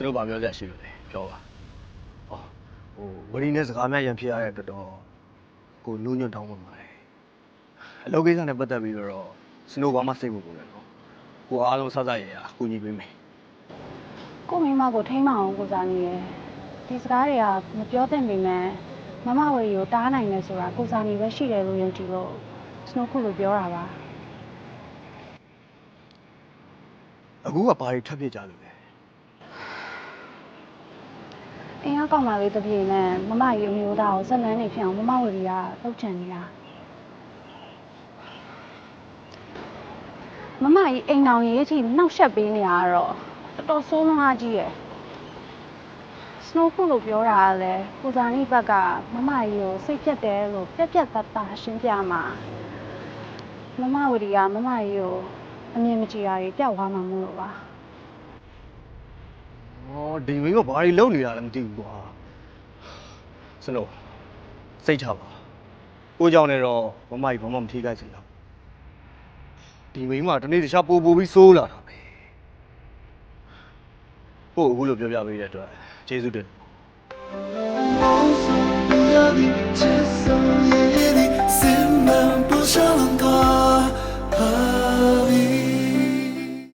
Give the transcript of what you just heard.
စလို့ဗာပြောကြရှိလို့လေပြောပါဟောဟိုဝရီနဲ့စကားများရန်ဖြစ်ရတဲ့တော်တော်ကိုနူးညွတ်တောင်းပန်ပါတယ်အလုပ်ကိစ္စနဲ့ပတ်သက်ပြီးတော့စနိုးဘာမှစိတ်မပူနဲ့နော်ကိုအားလုံးစစရရကူညီပေးမယ်ကိုမိမကိုထိမ့်မအောင်ကိုစားနေရယ်ဒီစကားတွေကမပြောသင့်ပေမဲ့မမဝရီကိုတားနိုင်တယ်ဆိုတာကိုစားနေပဲရှိတယ်လို့ယုံကြည်လို့စနိုးခုလိုပြောတာပါအခုကဘာတွေထပ်ဖြစ်ကြလို့လဲ အ င်းအကောက်မှလေးတစ်ပြေနဲ့မမကြီးအမျိုးသားကိုဇက်လန်းနေဖြစ်အောင်မမဝရီကလှုပ်ချန်နေတာမမကြီးအိမ်တော်ရေးချီနှောက်ရှက်ပေးနေတာကတော့တော်တော်ဆိုးလွန်းအားကြီးရယ်စနိုးခုလိုပြောတာကလည်းကိုစားနေဘက်ကမမကြီးကိုစိတ်ပြတ်တယ်လို့ပြက်ပြက်သားသားရှင်းပြမှာမမဝရီကမမကြီးကိုအမြင်မကြည်တာတွေပြောက်သွားမှာမလို့ပါ ဟောဒီမင်းကဘာတွေလုပ်နေတာလဲမသိဘူးကွာစလို့စိတ်ချပါကိုကြောင့်လည်းတော့မမကြီးဘာမှမထိခိုက်စေတော့ဒီမင်းကတနေ့တခြားပို့ပို့ပြီးစိုးလာတာပဲဟုတ်အခုလိုပြောပြပေးတဲ့အတွက်ကျေးဇူးတင်